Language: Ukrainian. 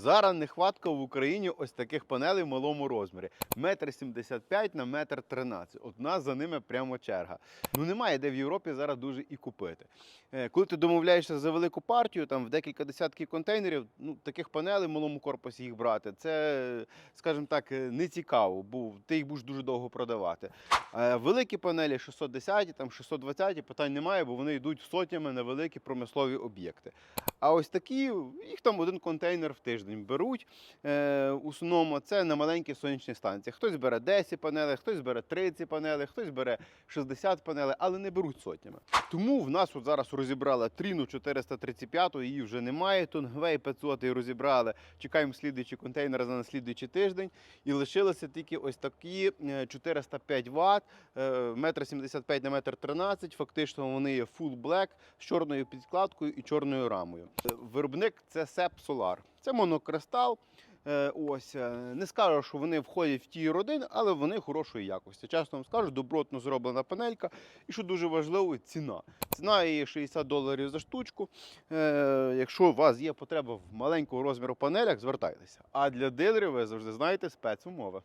Зараз нехватка в Україні ось таких панелей в малому розмірі. Метр 75 на метр 13. От у нас за ними прямо черга. Ну немає де в Європі зараз дуже і купити. Е, Коли ти домовляєшся за велику партію, там в декілька десятків контейнерів, ну таких панелей в малому корпусі їх брати, це, скажімо так, е, не цікаво, бо ти їх будеш дуже довго продавати. Е, Великі панелі 610, там 620, питань немає, бо вони йдуть сотнями на великі промислові об'єкти. А ось такі, їх там один контейнер в тиждень беруть. Е, в основному це на маленькі сонячні станції. Хтось бере 10 панелей, хтось бере 30 панелей, хтось бере 60 панелей, але не беруть сотнями. Тому в нас от зараз розібрали Тріну 435, її вже немає. Тонгвей 500 розібрали. Чекаємо слідуючий контейнер на слідуючий тиждень. І лишилися тільки ось такі е, 405 Вт, метр 75 на метр 13. Фактично вони є full black з чорною підкладкою і чорною рамою. Виробник це SEP Solar. Це монокристал. Е, Ось е, не скажу, що вони входять в ті родини, але вони хорошої якості. Чесно вам скажу, добротно зроблена панелька. І що дуже важливо, ціна. Ціна її 60 доларів за штучку. Е, якщо у вас є потреба в маленького розміру панелях, звертайтеся. А для дилерів ви завжди знаєте спецумови.